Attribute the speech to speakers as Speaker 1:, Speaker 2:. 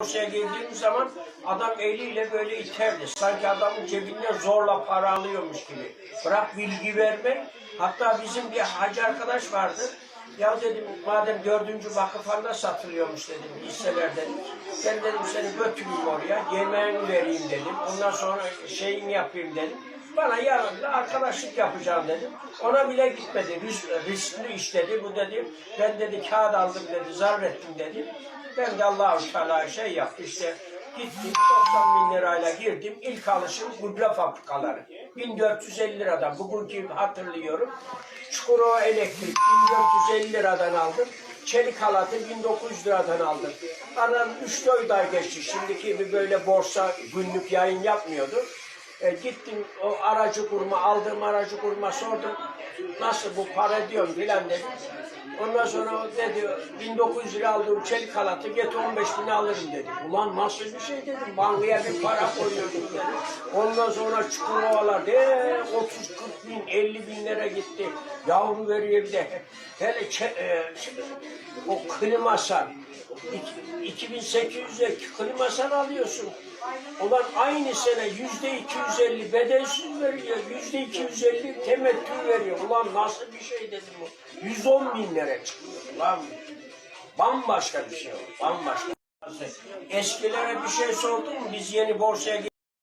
Speaker 1: borsaya girdiğim zaman adam eliyle böyle iterdi. Sanki adamın cebinden zorla para alıyormuş gibi. Bırak bilgi vermek. Hatta bizim bir hacı arkadaş vardı. Ya dedim madem dördüncü vakıfanda satılıyormuş dedim hisseler dedim. Ben dedim seni götüreyim oraya yemeğini vereyim dedim. Ondan sonra şeyini yapayım dedim. Bana yarın da arkadaşlık yapacağım dedim. Ona bile gitmedi. Risk, riskli iş dedi. Bu dedi. Ben dedi kağıt aldım dedi. Zarar ettim dedi. Ben de Allah-u Teala şey yaptı işte. Gittim 90 bin lirayla girdim. İlk alışım gübre fabrikaları. 1450 liradan bugünkü hatırlıyorum. Çukurova Elektrik 1450 liradan aldım. Çelik halatı 1900 liradan aldım. Aradan 3-4 ay geçti. Şimdiki gibi böyle borsa günlük yayın yapmıyordu. E, gittim o aracı kurma, aldığım aracı kurma sordum. Nasıl bu para diyorum filan dedim. Ondan sonra o dedi 1900 lira aldığım çelik halatı get 15 bin alırım dedi. Ulan nasıl bir şey dedim. Bankaya bir para koyuyordum dedi. Ondan sonra Çukurovalar de 30 40 bin 50 bin lira gitti. Yavru veriyor bir de. Hele e, o klimasan 2800'e klimasan alıyorsun. Ulan aynı sene yüzde 250 bedelsiz veriyor, yüzde 250 temettü veriyor. Ulan nasıl bir şey dedim bu. 110 bin lira çıkıyor. Ulan bambaşka bir şey o, bambaşka. Eskilere bir şey sordum mu biz yeni borsaya